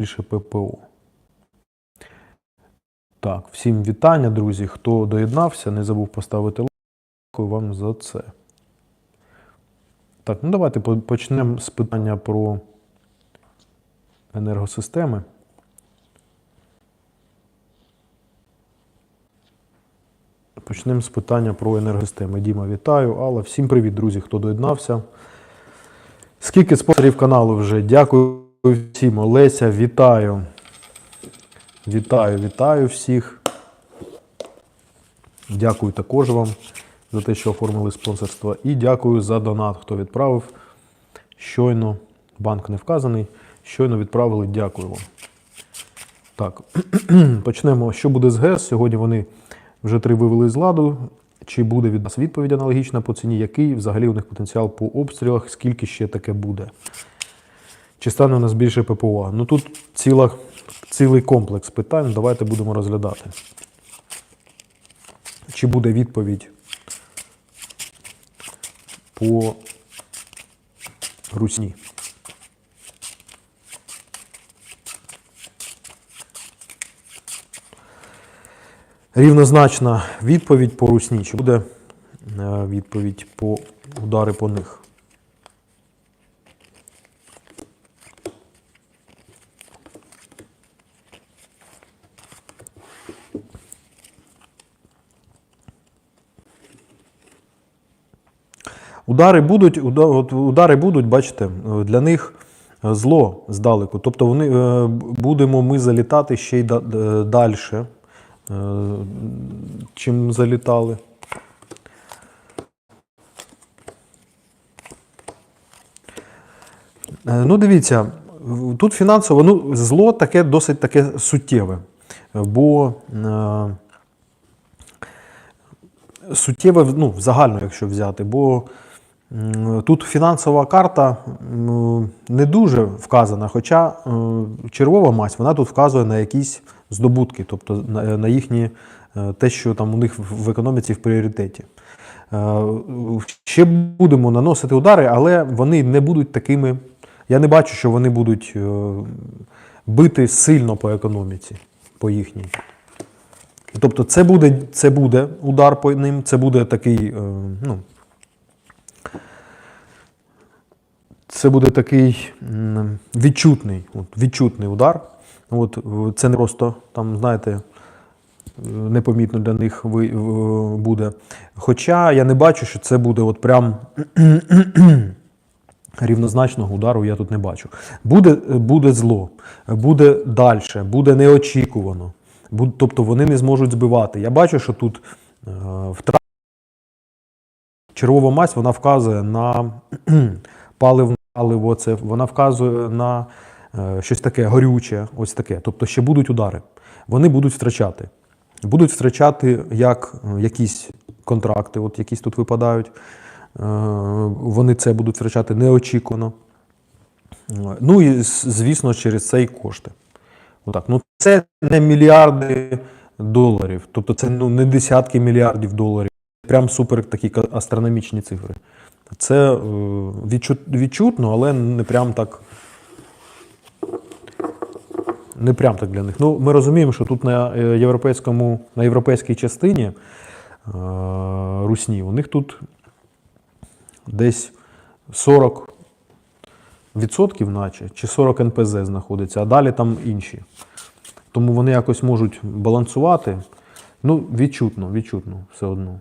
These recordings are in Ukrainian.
більше ППО. Так, всім вітання, друзі. Хто доєднався, не забув поставити лайк. Дякую вам за це. Так, ну давайте почнемо з питання про енергосистеми. Почнемо з питання про енергосистеми. Діма, вітаю. Алла, всім привіт, друзі, хто доєднався. Скільки спонсорів каналу вже? Дякую всім. Олеся, вітаю. Вітаю, вітаю всіх. Дякую також вам за те, що оформили спонсорство. І дякую за донат, хто відправив. Щойно, банк не вказаний. Щойно відправили. Дякую вам. Так, почнемо. Що буде з ГЕС? Сьогодні вони вже три вивели з ладу. Чи буде від нас відповідь аналогічна по ціні? Який взагалі у них потенціал по обстрілах? Скільки ще таке буде? Чи стане у нас більше ППО? Ну тут ціла, цілий комплекс питань. Давайте будемо розглядати. Чи буде відповідь по русні? Рівнозначна відповідь по русні. Чи буде е, відповідь по удари по них? Удари будуть, удари будуть, бачите, е, для них е, зло здалеку. Тобто вони, е, будемо ми залітати ще й далі, чим залітали. Е, Ну, дивіться, тут фінансово ну, зло таке досить таке суттєве. Бо е, суттєве, ну, загально, якщо взяти, бо тут фінансова карта не дуже вказана, хоча е, червова мазь вона тут вказує на якісь здобутки, тобто на, їхні е, те, що там у них в економіці в пріоритеті. Е, Ще будемо наносити удари, але вони не будуть такими. Я не бачу, що вони будуть бити сильно по економіці, по їхній. Тобто це буде, це буде удар по ним, це буде такий, ну, це буде такий відчутний, от, відчутний удар. От, це не просто там, знаєте, непомітно для них буде. Хоча я не бачу, що це буде от прям рівнозначного удару я тут не бачу. Буде, буде зло, буде далі, буде неочікувано. Буд- Тобто вони не зможуть збивати. Я бачу, що тут е, втрата. Червова мазь вона вказує на паливне паливо, це вона вказує на е, щось таке горюче, ось таке. Тобто ще будуть удари. Вони будуть втрачати. Будуть втрачати як е, якісь контракти, от якісь тут випадають. Е, Вони це будуть втрачати неочікувано. Ну і звісно, через це і кошти. Отак. Ну, це не мільярди доларів, тобто це ну, не десятки мільярдів доларів, прям супер такі астрономічні цифри. Це е, відчут, відчутно, але не прям так. Не прям так для них. Ну, ми розуміємо, що тут на е, європейському, на європейській частині е, Русні, у них тут десь 40 відсотків, наче, чи 40 НПЗ знаходиться, а далі там інші. Тому вони якось можуть балансувати. Ну, відчутно, відчутно все одно.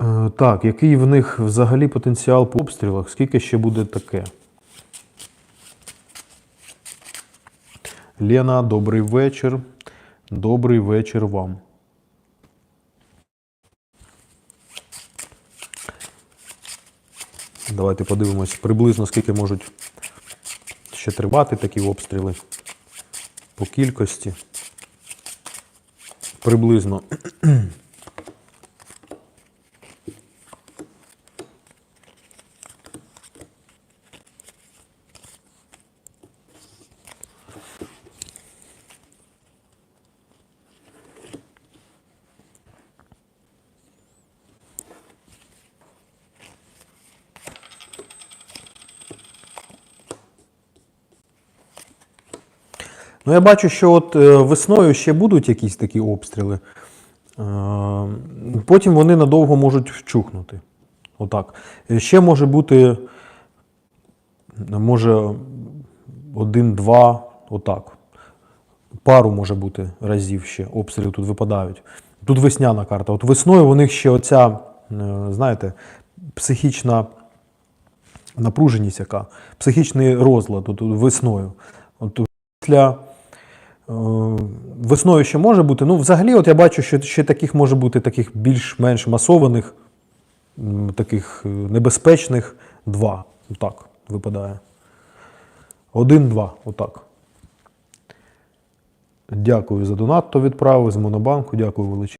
Е, Так, який в них взагалі потенціал по обстрілах? Скільки ще буде таке? Лена, добрий вечір. Добрий вечір вам. Давайте подивимось приблизно скільки можуть ще тривати такі обстріли по кількості. Приблизно. Ну, я бачу, що от е, весною ще будуть якісь такі обстріли. Е, Потім вони надовго можуть вчухнути. Отак. Е, Ще може бути, може, один-два, отак. Пару може бути разів ще обстрілів тут випадають. Тут весняна карта. От весною у них ще оця, знаєте, психічна напруженість яка, психічний розлад от, весною. От після весною ще може бути. Ну, взагалі, от я бачу, що ще таких може бути таких більш-менш масованих, таких е, небезпечних два. Отак випадає. Один-два. Отак. Дякую за донат, хто відправив з Монобанку. Дякую величезно.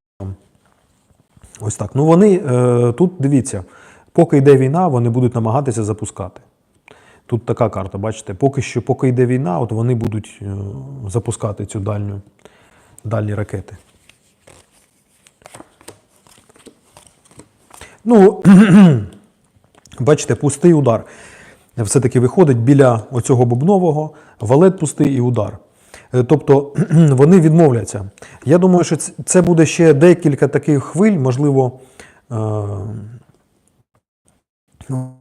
Ось так. Ну вони е, тут дивіться, поки йде війна, вони будуть намагатися запускати. Тут така карта, бачите, поки що, поки йде війна, от вони будуть е, запускати цю дальню, дальні ракети. Ну, бачите, пустий удар. Все-таки виходить біля оцього бубнового, валет пустий і удар. Е, Тобто вони відмовляться. Я думаю, що це буде ще декілька таких хвиль, можливо, е,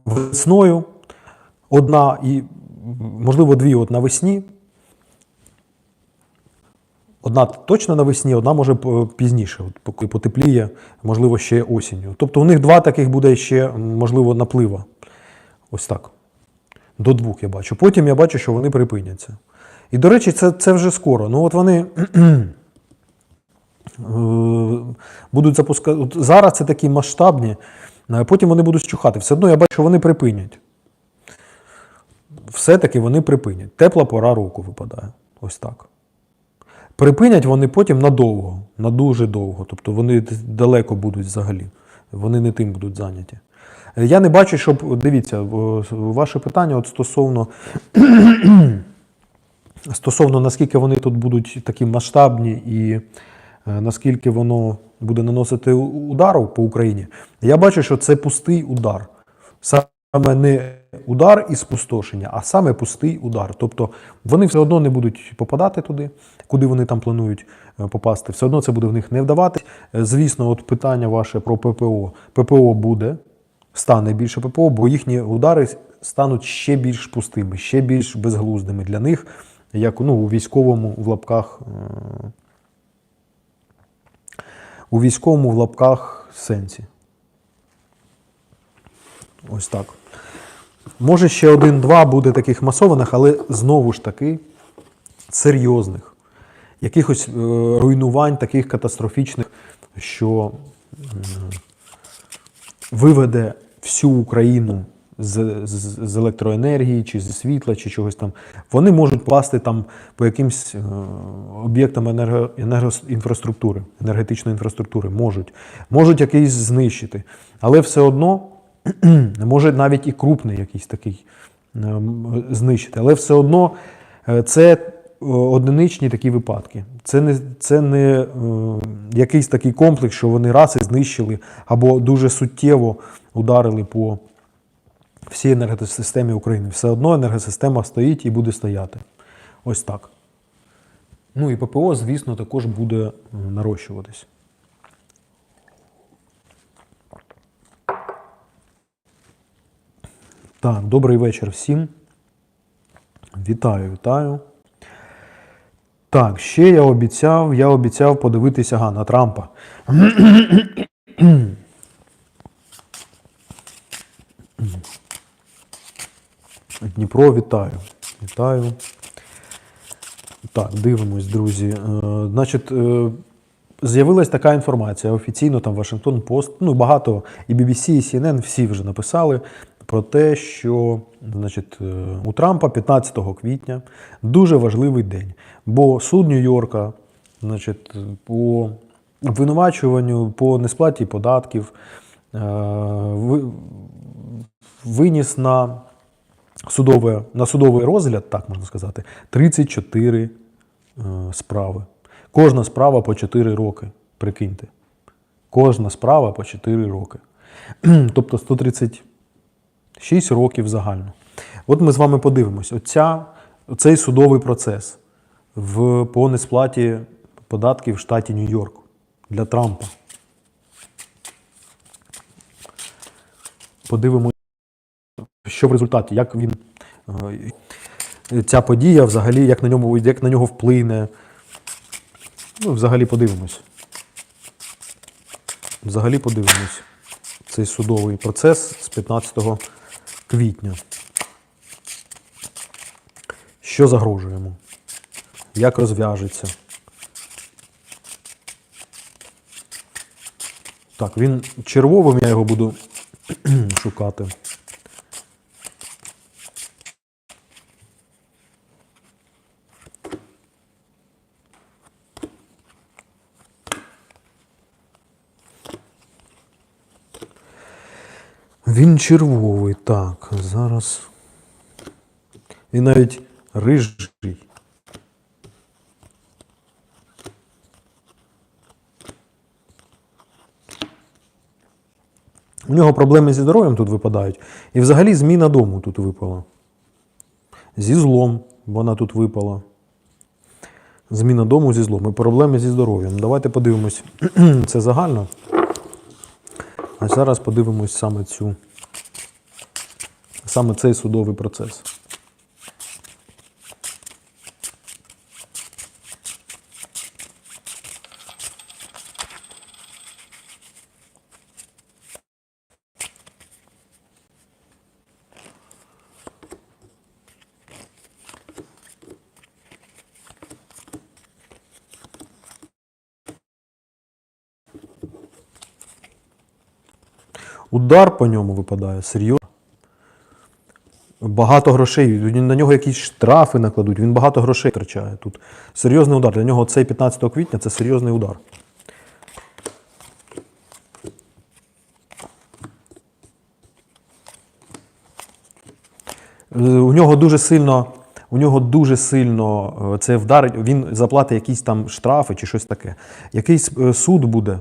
весною, одна і, можливо, дві от навесні. Одна точно навесні, одна може пізніше, поки потепліє, можливо, ще осінню. Тобто у них два таких буде ще, можливо, наплива. Ось так. До двох я бачу. Потім я бачу, що вони припиняться. І, до речі, це, це вже скоро. Ну, от вони е, будуть запускати. Зараз це такі масштабні, потім вони будуть щухати. Все одно я бачу, що вони припинять. Все-таки вони припинять. Тепла пора року випадає. Ось так. Припинять вони потім надовго, на дуже довго. Тобто вони далеко будуть взагалі. Вони не тим будуть зайняті. Е, Я не бачу, щоб. Дивіться, ваше питання от стосовно стосовно наскільки вони тут будуть такі масштабні і е, наскільки воно буде наносити удару по Україні, я бачу, що це пустий удар. Саме не удар і спустошення, а саме пустий удар. Тобто вони все одно не будуть попадати туди, куди вони там планують е, попасти. Все одно це буде в них не вдаватись. Е, Звісно, от питання ваше про ППО. ППО буде, стане більше ППО, бо їхні удари стануть ще більш пустими, ще більш безглуздими для них, як ну, у військовому в лапках. е, У військовому в лапках сенсі. Ось так. Може, ще один-два буде таких масованих, але знову ж таки серйозних. Якихось е, руйнувань таких катастрофічних, що виведе всю Україну з, з, з електроенергії, чи зі світла, чи чогось там. Вони можуть пасти там по якимсь е, об'єктам енерго, енергоінфраструктури, енергетичної інфраструктури. Можуть. Можуть якийсь знищити. Але все одно може навіть і крупний якийсь такий е, знищити. Але все одно е, це е, одиничні такі випадки. Це не, це не е, якийсь такий комплекс, що вони раз і знищили або дуже суттєво ударили по всій енергосистемі України. Все одно енергосистема стоїть і буде стояти. Ось так. Ну і ППО, звісно, також буде нарощуватись. Так, добрий вечір всім. Вітаю, вітаю. Так, ще я обіцяв, я обіцяв подивитися ага, на Трампа. Дніпро, вітаю. Вітаю. Так, дивимось, друзі. Е, значить, е, з'явилась така інформація офіційно, там Вашингтон Пост, ну багато і BBC, і CNN, всі вже написали про те, що значить, е, у Трампа 15 квітня дуже важливий день. Бо суд Нью-Йорка, значить, по обвинувачуванню, по несплаті податків е, виніс на судове, на судовий розгляд, так можна сказати, 34 е, справи. Кожна справа по 4 роки. Прикиньте. Кожна справа по 4 роки. тобто 136 років загально. От ми з вами подивимось. Оця, оцей судовий процес. в, по несплаті податків в штаті Нью-Йорк для Трампа. Подивимося, що в результаті, як він е, ця подія взагалі, як на ньому як на нього вплине. Ну, взагалі подивимось. Взагалі подивимось цей судовий процес з 15 квітня. Що загрожує йому? Як розв'яжеться? Так, він червовим, я його буду шукати. Він червовий, так, зараз. Він навіть рижий. У нього проблеми зі здоров'ям тут випадають. І взагалі зміна дому тут випала. Зі злом вона тут випала. Зміна дому зі злом. І проблеми зі здоров'ям. Давайте подивимось. Це загально. А зараз подивимось саме цю. Саме цей судовий процес. Удар по ньому випадає серйозно. Багато грошей. На нього якісь штрафи накладуть. Він багато грошей втрачає тут. Серйозний удар. Для нього цей 15 квітня це серйозний удар. У нього дуже сильно. У нього дуже сильно е, це вдарить, він заплатить якісь там штрафи чи щось таке. Якийсь е, суд буде.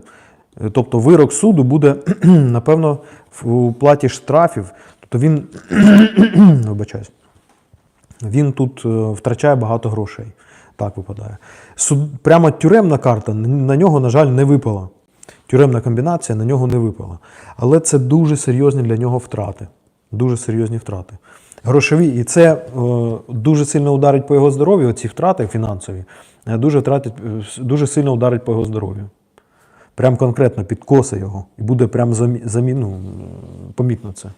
Е, Тобто вирок суду буде, напевно, в уплаті штрафів. Тобто він, він тут е, втрачає багато грошей. Так випадає. Суд, прямо тюремна карта на нього, на жаль, не випала. Тюремна комбінація на нього не випала. Але це дуже серйозні для нього втрати. Дуже серйозні втрати. Грошові, і це е, дуже сильно ударить по його здоров'ю, ці втрати фінансові, е, дуже, втратить, е, дуже сильно ударить по його здоров'ю. Прям конкретно підкоси його. І буде прям замі, ну, помітно це.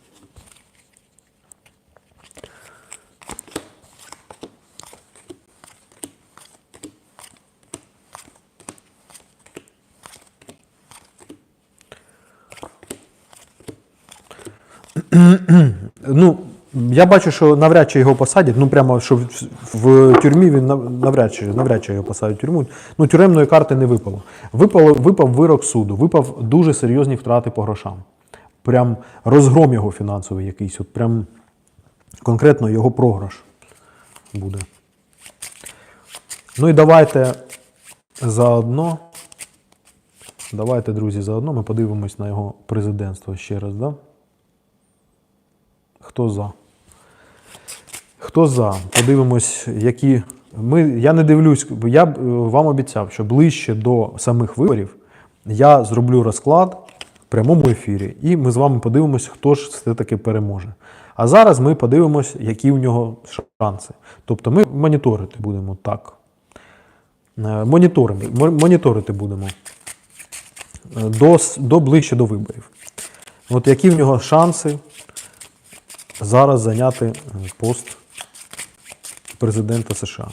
Ну, я бачу, що навряд чи його посадять. Ну, прямо що в, в тюрмі він навряд чи, навряд чи його посадять тюрму. Ну, тюремної карти не випало. Випало, випав вирок суду, випав дуже серйозні втрати по грошам. Прям розгром його фінансовий якийсь. От прям конкретно його програш буде. Ну і давайте заодно. Давайте, друзі, заодно ми подивимось на його президентство ще раз, да? Хто за? Хто за? Подивимось, які. Ми, я не дивлюсь, я вам обіцяв, що ближче до самих виборів я зроблю розклад в прямому ефірі, і ми з вами подивимось, хто ж все-таки переможе. А зараз ми подивимось, які у нього шанси. Тобто ми моніторити будемо так. Е, Моніторимо, моніторити будемо е, до, до ближче до виборів. От які в нього шанси зараз зайняти пост президента США.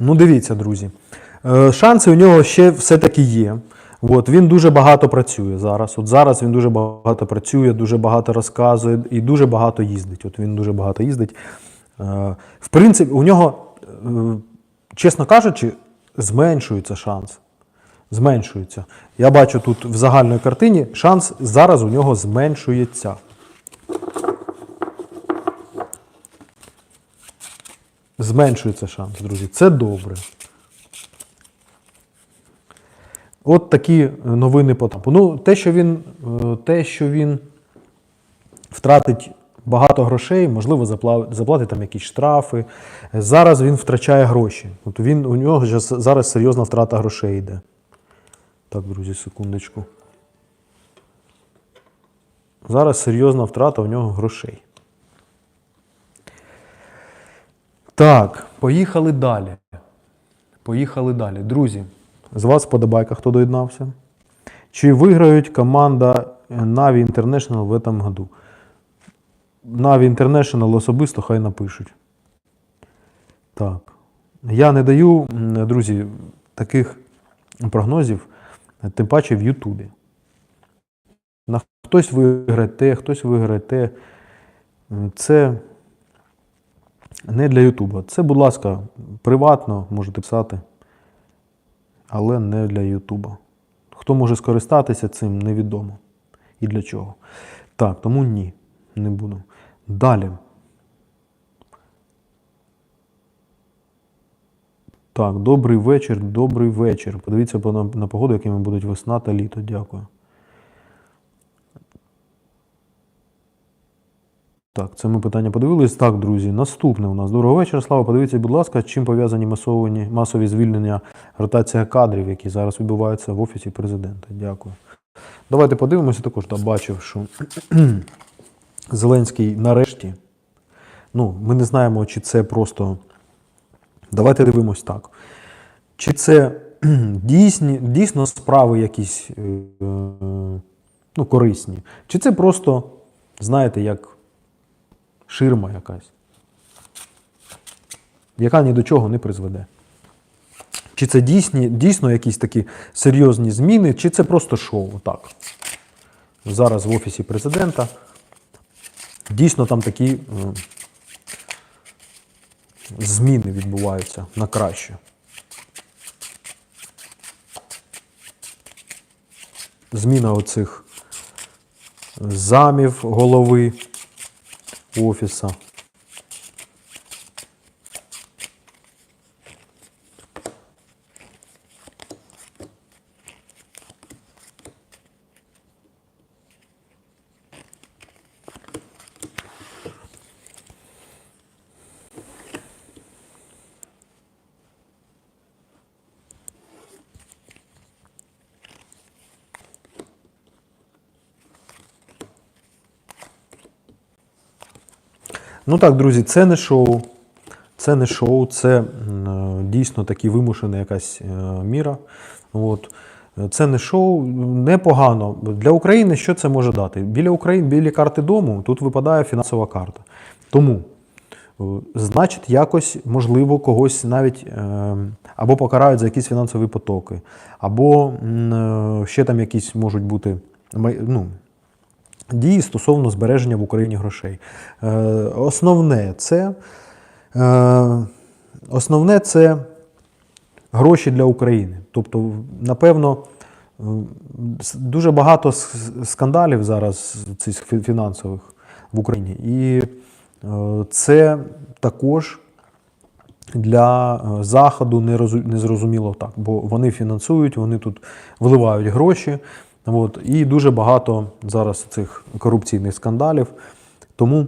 Ну, дивіться, друзі. Е, Шанси у нього ще все-таки є. От, він дуже багато працює зараз. От зараз він дуже багато працює, дуже багато розказує і дуже багато їздить. От він дуже багато їздить. Е, В принципі, у нього, е, чесно кажучи, зменшується шанс. Зменшується. Я бачу тут в загальній картині шанс зараз у нього зменшується. Зменшується шанс, друзі. Це добре. От такі новини по Трампу. Ну, те, що він, е, те, що він втратить багато грошей, можливо, запла- заплатить там якісь штрафи. Зараз він втрачає гроші. От він, у нього зараз серйозна втрата грошей йде. Так, друзі, секундочку. Зараз серйозна втрата у нього грошей. Так, поїхали далі. Поїхали далі. Друзі, з вас подобайка, хто доєднався. Чи виграють команда Na'Vi International в этом году? Na'Vi International особисто хай напишуть. Так. Я не даю, друзі, таких прогнозів, тим паче в Ютубі. Хтось виграє те, хтось виграє те. Це не для Ютуба. Це, будь ласка, приватно можете писати, але не для Ютуба. Хто може скористатися цим, невідомо. І для чого. Так, тому ні, не буду. Далі. Так, добрий вечір, добрий вечір. Подивіться на, погоду, якими будуть весна та літо. Дякую. Так, це ми питання подивились. Так, друзі, наступне у нас. Доброго вечора. Слава, подивіться, будь ласка, чим пов'язані масовані, масові звільнення, ротація кадрів, які зараз відбуваються в Офісі президента. Дякую. Давайте подивимося також. Да, бачив, що Зеленський нарешті. Ну, ми не знаємо, чи це просто. Давайте дивимось так. Чи це дійсні, дійсно справи якісь е, ну, корисні, чи це просто, знаєте, як ширма якась, яка ні до чого не призведе. Чи це дійсні, дійсно якісь такі серйозні зміни, чи це просто шоу? Так. Зараз в Офісі президента дійсно там такі зміни відбуваються на краще. Зміна оцих замів голови офіса. Ну так, друзі, це не шоу. Це не шоу, це е, дійсно таки вимушена якась е, міра. От. Це не шоу, непогано. Для України що це може дати? Біля України, біля карти дому тут випадає фінансова карта. Тому, е, значить, якось, можливо, когось навіть або покарають за якісь фінансові потоки, або ще там якісь можуть бути ну, дії стосовно збереження в Україні грошей. Е, Основне це, е, основне це гроші для України. Тобто, напевно, дуже багато скандалів зараз цих фінансових в Україні. І е, це також для Заходу не розу- не зрозуміло так, бо вони фінансують, вони тут вливають гроші. От, і дуже багато зараз цих корупційних скандалів. Тому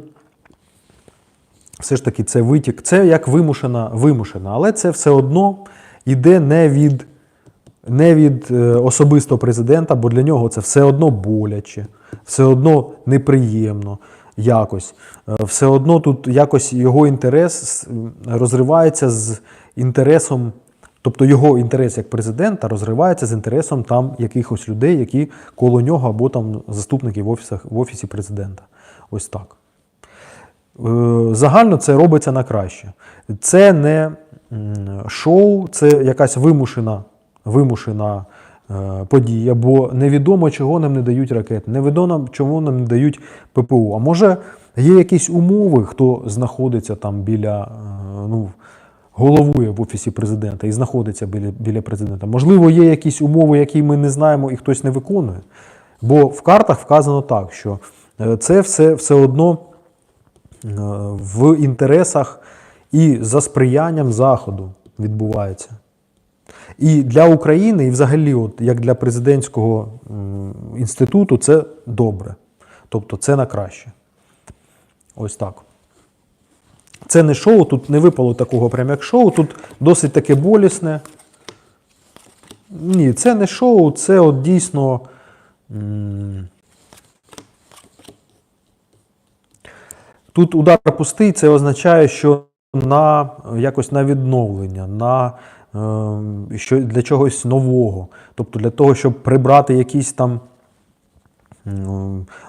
все ж таки це витік, це як вимушена, вимушена, але це все одно йде не від, не від е, особисто президента, бо для нього це все одно боляче, все одно неприємно якось. Е, Все одно тут якось його інтерес розривається з інтересом, тобто його інтерес як президента розривається з інтересом там якихось людей, які коло нього або там заступники в, офісах, в офісі президента. Ось так. Е, Загально це робиться на краще. Це не шоу це якась вимушена, вимушена е, подія, бо невідомо, чого нам не дають ракет, невідомо, чого нам не дають ППО. А може є якісь умови, хто знаходиться там біля, е, ну, головує в офісі президента і знаходиться біля, біля президента. Можливо, є якісь умови, які ми не знаємо і хтось не виконує. Бо в картах вказано так, що е, це все, все одно е, в інтересах і за сприянням Заходу відбувається. І для України, і взагалі, от, як для президентського інституту, це добре. Тобто це на краще. Ось так. Це не шоу, тут не випало такого прям як шоу, тут досить таке болісне. Ні, це не шоу, це от дійсно. Тут удар пустий, це означає, що на якось на відновлення, на е, що для чогось нового. Тобто для того, щоб прибрати якісь там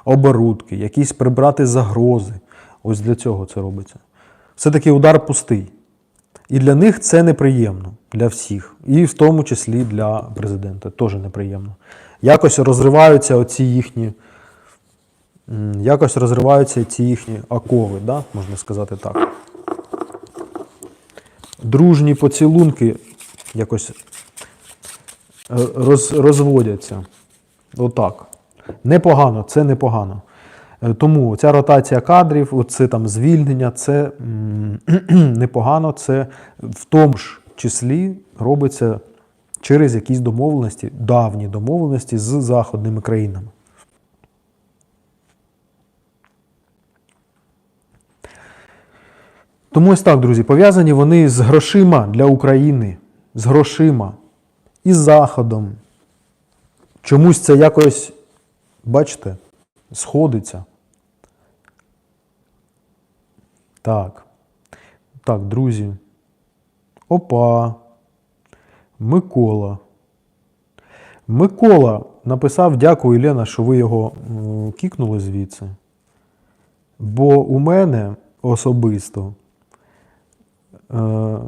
оборудки, якісь прибрати загрози. Ось для цього це робиться. Все-таки удар пустий. І для них це неприємно, для всіх. І в тому числі для президента. Теж неприємно. Якось розриваються оці їхні. Якось розриваються ці їхні окови, да? можна сказати так. Дружні поцілунки якось е, роз, розводяться. Отак. Непогано, це непогано. Е, Тому ця ротація кадрів, оце там звільнення, це непогано, це в тому ж числі робиться через якісь домовленості, давні домовленості з західними країнами. Тому ось так, друзі, пов'язані вони з грошима для України, з грошима і з Заходом. Чомусь це якось, бачите, сходиться. Так. Так, друзі. Опа. Микола. Микола написав: дякую, Лена, що ви його кікнули звідси. Бо у мене особисто е,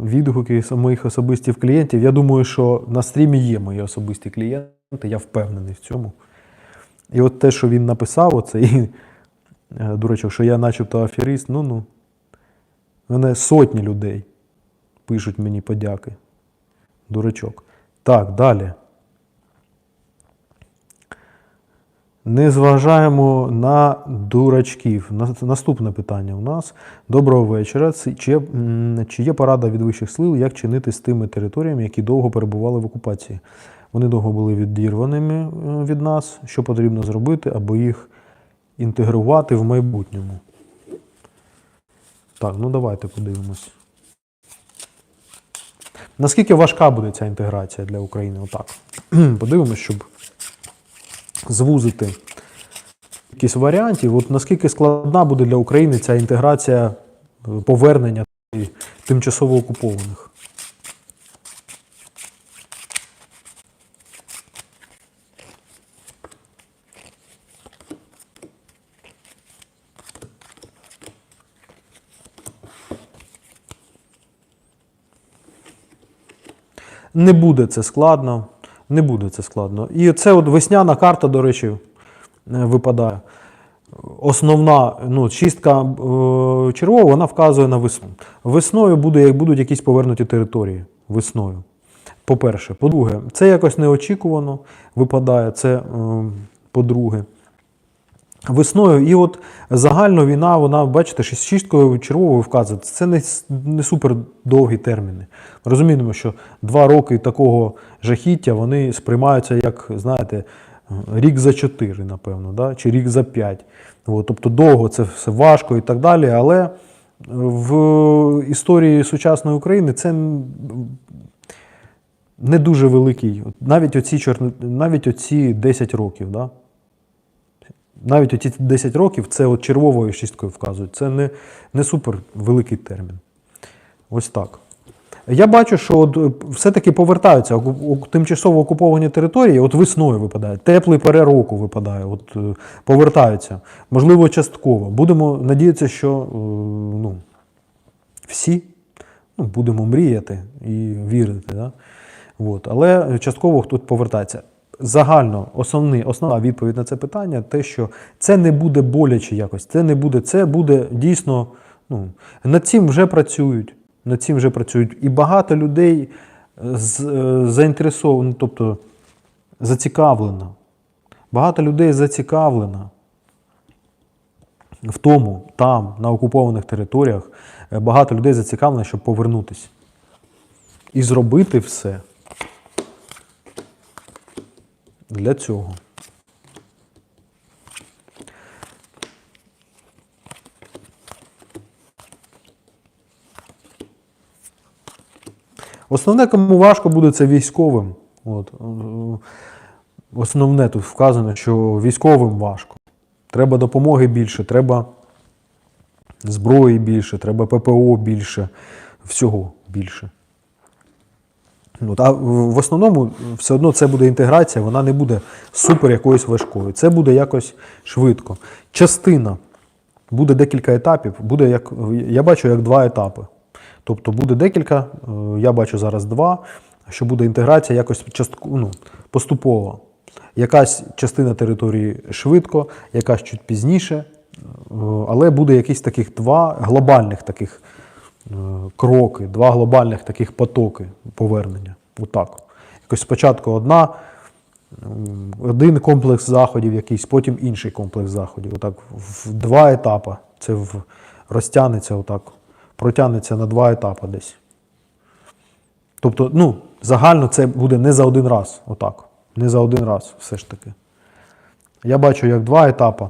відгуки моїх особистих клієнтів. Я думаю, що на стрімі є мої особисті клієнти, я впевнений в цьому. І от те, що він написав, оце, і, е, дурачок, що я начебто аферіст, ну ну. Мене сотні людей пишуть мені подяки. Дурачок. Так, далі. Не зважаємо на дурачків. Наступне питання у нас. Доброго вечора. Чи є, порада від вищих сил, як чинити з тими територіями, які довго перебували в окупації? Вони довго були відірваними е, від нас. Що потрібно зробити, аби їх інтегрувати в майбутньому? Так, ну давайте подивимось. Наскільки важка буде ця інтеграція для України? Отак. Подивимось, щоб звузити якісь варіантів. От наскільки складна буде для України ця інтеграція е, повернення тимчасово окупованих? Не буде це складно. Не буде це складно. І це от весняна карта, до речі, е, випадає. Основна ну, чистка е, червова, вона вказує на весну. Весною буде, як будуть якісь повернуті території. Весною. По-перше. По-друге, це якось неочікувано випадає. Це, е, по-друге. Весною, і от загально війна, вона, бачите, шісткою червовою вказує. Це не, не супер довгі терміни. Розуміємо, що два роки такого жахіття вони сприймаються як, знаєте, рік за чотири, напевно, да? чи рік за п'ять. Тобто довго це все важко і так далі. Але в історії сучасної України це не дуже великий. Навіть оці, чорно- навіть оці 10 років. Да? Навіть оті 10 років це от червовою шісткою вказують. Це не, не супер великий термін. Ось так. Я бачу, що е, все-таки повертаються тимчасово окуповані території, от весною випадає, теплий пере року випадає, от е, повертаються. Можливо, частково. Будемо надіятися, що е, ну, всі ну, будемо мріяти і вірити. Да? От. Але частково тут повертається. Загально основний, основна відповідь на це питання те, що це не буде боляче якось, це не буде, це буде дійсно. Ну, над цим вже працюють. Над цим вже працюють. І багато людей е, е, заінтересовано, тобто зацікавлено. Багато людей зацікавлено в тому, там, на окупованих територіях, е, багато людей зацікавлено, щоб повернутися. І зробити все для цього. Основне, кому важко буде, це військовим. От. е, Основне тут вказано, що військовим важко. Треба допомоги більше, треба зброї більше, треба ППО більше, всього більше. От, а в в основному все одно це буде інтеграція, вона не буде супер якоюсь важкою. Це буде якось швидко. Частина буде декілька етапів, буде як, я бачу як два етапи. Тобто буде декілька, е, я бачу зараз два, що буде інтеграція якось частку, ну, поступово. Якась частина території швидко, якась чуть пізніше, е, але буде якісь таких два глобальних таких е, кроки, два глобальних таких потоки повернення. Отак. Якось спочатку одна, один комплекс заходів, якийсь, потім інший комплекс заходів. Отак в два етапи. Це в, розтягнеться отак, протягнеться на два етапи десь. Тобто, ну, загально це буде не за один раз, отак. Не за один раз, все ж таки. Я бачу як два етапи.